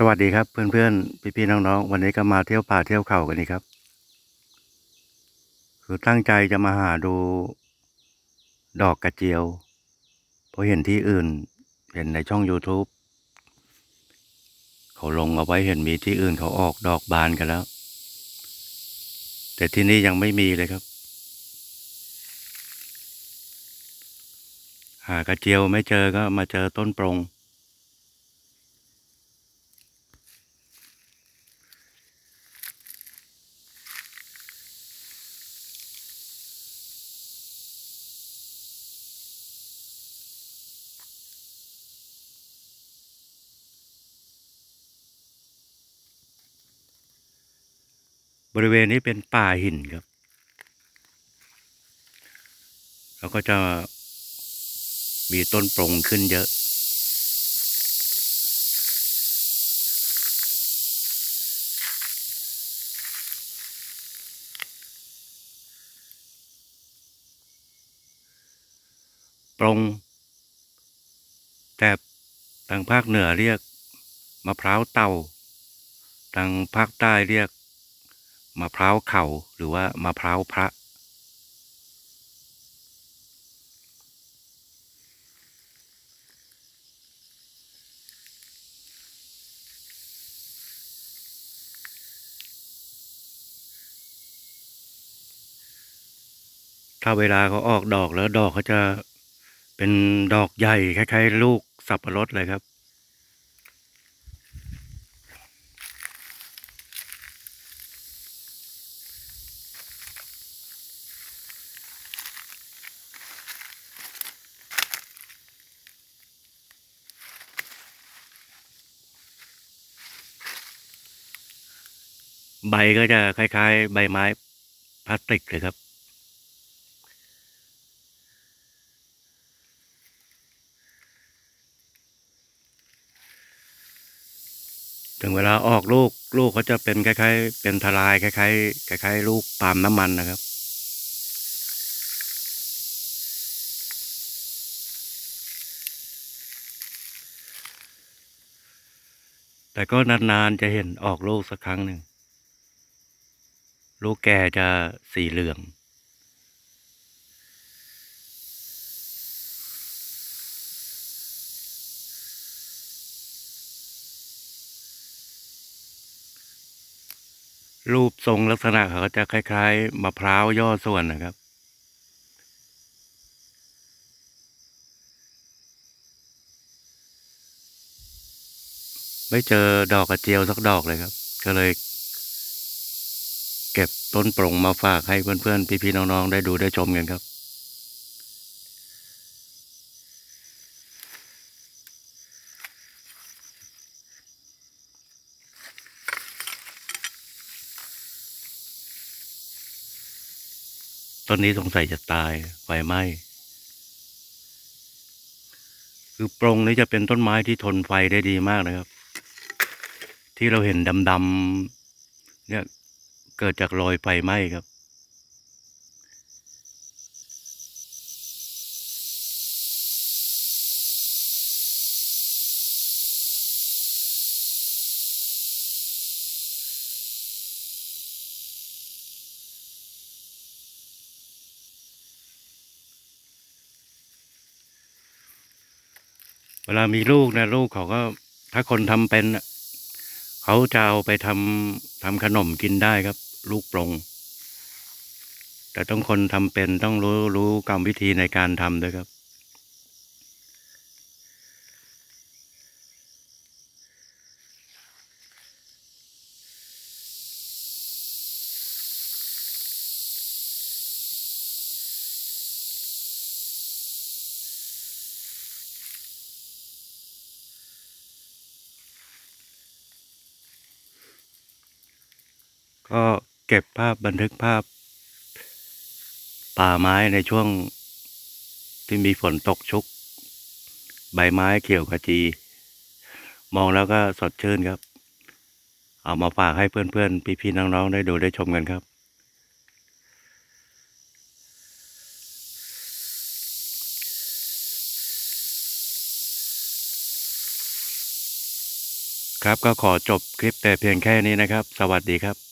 สวัสดีครับเพื่อนๆพี่ๆน้องๆวันนี้ก็มาเที่ยวป่าเที่ยวเขากันนี่ครับ คือตั้งใจจะมาหาดูดอกกระเจียวเพราะเห็นที่อื่น เห็นในช่อง YouTube เขาลงเอาไว้เห็นมีที่อื่นเขาออกดอกบานกันแล้ว แต่ที่นี่ยังไม่มีเลยครับ หากระเจียวไม่เจอก็มาเจอต้นปรง บริเวณนี้เป็นป่าหินครับ แล้วก็จะมีต้นปรงขึ้นเยอะ ปรงแต่ทางภาคเหนือเรียกมะพร้าวเต่าทางภาคใต้เรียก มะพร้าวเข่าหรือว่ามะพร้าวพระ ถ้าเวลาเขาออกดอกแล้วดอกเขาจะเป็นดอกใหญ่คล้ายๆ ลูกสับปะรดเลยครับ ใบก็จะคล้ายๆ ใบไม้พลาสติกเลยครับ ถึงเวลาออกลูกลูกเขาจะเป็นคล้ายๆ เป็นทลายคล้ายๆคล้ายๆ ลูกปาล์มน้ำมันนะครับแต่ก็นานๆจะเห็นออกลูกสักครั้งหนึ่ง ลูกแกจะสีเหลือง รูปทรงลักษณะเขาจะคล้ายๆมะพร้าวย่อส่วนนะครับไม่เจอดอกกระเจียวสักดอกเลยครับ ก็เลย เก็บต้นปร่งมาฝากให้เพื่อนๆ พี่ๆ น้องๆ ได้ดูได้ชมกันครับ ต้นนี้สงสัยจะตายไฟไหม้คือปรงนี้จะเป็นต้นไม้ที่ทนไฟได้ดีมากนะครับ ที่เราเห็นดำๆเนี่ย เกิดจากรอยไฟไหม้ครับ เวลามีลูกนะลูกเขาก็ถ้าคนทำเป็นน่ะเขาจะเอาไปทำทำขนมกินได้ครับ ลูกปรงแต่ต้องคนทำเป็นต้องรู้รู้กรรมวิธีในการทำด้วยครับ ก็ เก็บภาพบันทึกภาพ ป่าไม้ในช่วงที่มีฝนตกชุก ใบไม้เขียวขจี มองแล้วก็สดชื่นครับ เอามาฝากให้เพื่อนๆ พี่ๆน้องๆ ได้ดูได้ชมกันครับ ครับก็ขอจบคลิปแต่เพียงแค่นี้นะครับ สวัสดีครับ